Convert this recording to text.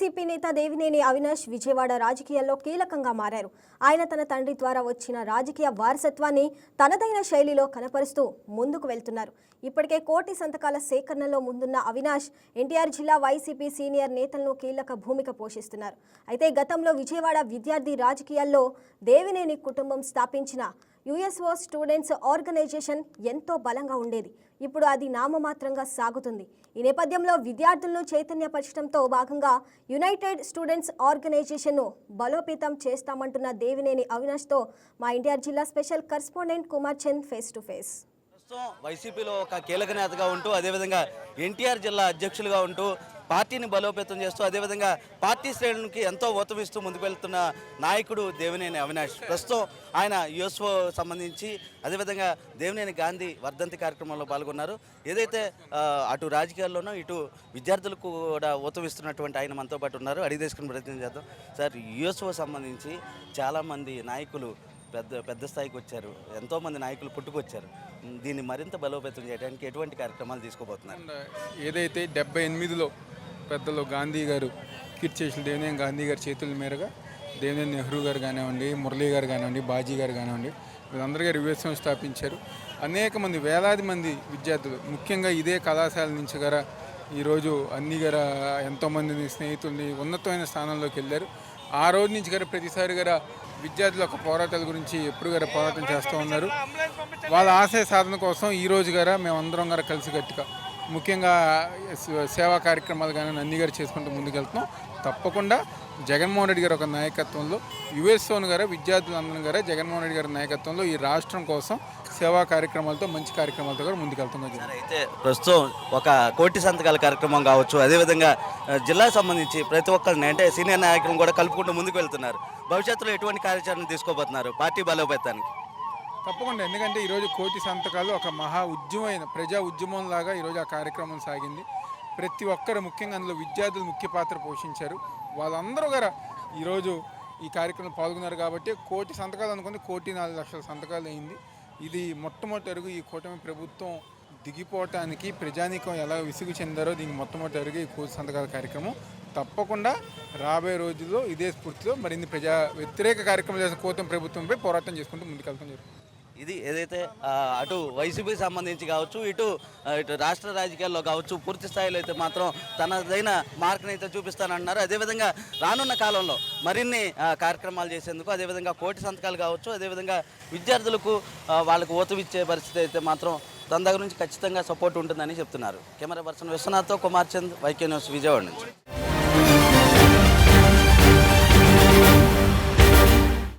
YCP నేత దేవినేని అవినాష్ విజయవాడ రాజకీయాల్లో కీలకంగా మారారు. ఆయన తన తండ్రి ద్వారా వచ్చిన రాజకీయ వారసత్వాన్ని తనదైన శైలిలో కనపరుస్తూ ముందుకు వెళ్తున్నారు. ఇప్పటికే కోటి సంతకాల సేకరణలో ముందున్న అవినాష్ ఎన్టీఆర్ జిల్లా వైసీపీ సీనియర్ నేతలను కీలక భూమిక పోషిస్తున్నారు. అయితే గతంలో విజయవాడ విద్యార్థి రాజకీయాల్లో దేవినేని కుటుంబం స్థాపించిన యుఎస్ఓ స్టూడెంట్స్ ఆర్గనైజేషన్ ఎంతో బలంగా ఉండేది. ఇప్పుడు అది నామమాత్రంగా సాగుతుంది. ఈ నేపథ్యంలో విద్యార్థులను చైతన్యపరచడంతో భాగంగా యునైటెడ్ స్టూడెంట్స్ ఆర్గనైజేషన్ను బలోపేతం చేస్తామంటున్న దేవినేని అవినాష్తో మా ఎన్టీఆర్ జిల్లా special correspondent Kumar Chand face to face. వైసీపీలో ఒక కీలక నేతగా ఉంటూ అదేవిధంగా ఎన్టీఆర్ జిల్లా అధ్యక్షులుగా ఉంటూ పార్టీని బలోపేతం చేస్తూ అదేవిధంగా పార్టీ శ్రేణులకి ఎంతో ఊతమిస్తూ ముందుకు వెళ్తున్న నాయకుడు దేవినేని అవినాష్. ప్రస్తుతం ఆయన యుఎస్ఓ సంబంధించి అదేవిధంగా దేవినేని గాంధీ వర్ధంతి కార్యక్రమంలో పాల్గొన్నారు. ఏదైతే అటు రాజకీయాల్లోనూ ఇటు విద్యార్థులకు కూడా ఊతమిస్తున్నటువంటి ఆయన మనతో పాటు ఉన్నారు. అడిగి తీసుకుని ప్రయత్నం చేద్దాం. సార్ యుఎస్ఓ సంబంధించి చాలామంది నాయకులు పెద్ద పెద్ద స్థాయికి వచ్చారు. ఎంతోమంది నాయకులు పుట్టుకొచ్చారు. దీన్ని మరింత బలోపేతం చేయడానికి ఎటువంటి కార్యక్రమాలు తీసుకోబోతున్నారు? ఏదైతే డెబ్బై ఎనిమిదిలో పెద్దలు గాంధీ గారు కీర్తిశేషులు దేవినేని గాంధీ గారి చేతుల మేరగా దేవినేని నెహ్రూ గారు కానివ్వండి మురళీ గారు కానివ్వండి బాజీ గారు కానివ్వండి వీళ్ళందరికీ గారు స్థాపించారు. అనేక మంది వేలాది మంది విద్యార్థులు ముఖ్యంగా ఇదే కళాశాల నుంచి గారా ఈరోజు అన్ని గారా ఎంతోమంది స్నేహితుల్ని ఉన్నతమైన స్థానంలోకి వెళ్ళారు. ఆ రోజు నుంచి గారు ప్రతిసారి గారా విద్యార్థుల యొక్క పోరాటాల గురించి ఎప్పుడు గారు పోరాటం చేస్తూ ఉన్నారు. వాళ్ళ ఆశయ సాధన కోసం ఈ రోజు గారా మేమందరం గారా కలిసి గట్టిగా ముఖ్యంగా సేవా కార్యక్రమాలు కానీ అన్ని గారు చేసుకుంటూ ముందుకెళ్తున్నాం. తప్పకుండా జగన్మోహన్ రెడ్డి గారి ఒక నాయకత్వంలో యుఎస్ఓన్ గారు విద్యార్థులందరం గారు జగన్మోహన్ రెడ్డి గారి నాయకత్వంలో ఈ రాష్ట్రం కోసం సేవా కార్యక్రమాలతో మంచి కార్యక్రమాలతో కూడా ముందుకెళ్తున్నాం. అయితే ప్రస్తుతం ఒక కోటి సంతకాల కార్యక్రమం కావచ్చు అదేవిధంగా ఆ, జిల్లాకు సంబంధించి ప్రతి ఒక్కరిని అంటే సీనియర్ నాయకులను కూడా కలుపుకుంటూ ముందుకు వెళ్తున్నారు. భవిష్యత్తులో ఎటువంటి కార్యాచరణ తీసుకోబోతున్నారు? పార్టీ బలోపేతానికి. తప్పకుండా ఎందుకంటే ఈరోజు కోటి సంతకాలు ఒక మహా ఉద్యమైన ప్రజా ఉద్యమం లాగా ఈరోజు ఆ కార్యక్రమం సాగింది. ప్రతి ఒక్కరు ముఖ్యంగా అందులో విద్యార్థులు ముఖ్య పాత్ర పోషించారు. వాళ్ళందరూ కూడా ఈరోజు ఈ కార్యక్రమంలో పాల్గొన్నారు కాబట్టి కోటి సంతకాలు అనుకుంది కోటి నాలుగు లక్షల సంతకాలు అయింది. ఇది మొట్టమొదటి ఈ కూటమి ప్రభుత్వం దిగిపోవటానికి ప్రజానీకం ఎలా విసుగు చెందారో దీనికి మొట్టమొదటి అరుగు ఈ కోటి సంతకాల కార్యక్రమం. తప్పకుండా రాబోయే రోజుల్లో ఇదే స్ఫూర్తిలో మరిన్ని ప్రజా వ్యతిరేక కార్యక్రమాలు చేసిన కూటమి ప్రభుత్వంపై పోరాటం చేసుకుంటూ ముందుకెళ్తాం. జరుగుతుంది ఇది ఏదైతే అటు వైసీపీకి సంబంధించి కావచ్చు ఇటు ఇటు రాష్ట్ర రాజకీయాల్లో కావచ్చు పూర్తి స్థాయిలో అయితే మాత్రం తనదైన మార్క్ని అయితే చూపిస్తానన్నారు. అదేవిధంగా రానున్న కాలంలో మరిన్ని కార్యక్రమాలు చేసేందుకు అదేవిధంగా కోటి సంతకాలు కావచ్చు అదేవిధంగా విద్యార్థులకు వాళ్ళకు ఓతవిచ్చే పరిస్థితి అయితే మాత్రం తన దగ్గర నుంచి ఖచ్చితంగా సపోర్ట్ ఉంటుందని చెప్తున్నారు. కెమెరా పర్సన్ విశ్వనాథ్తో కుమార్ చంద్ వైకే న్యూస్ విజయవాడ నుంచి.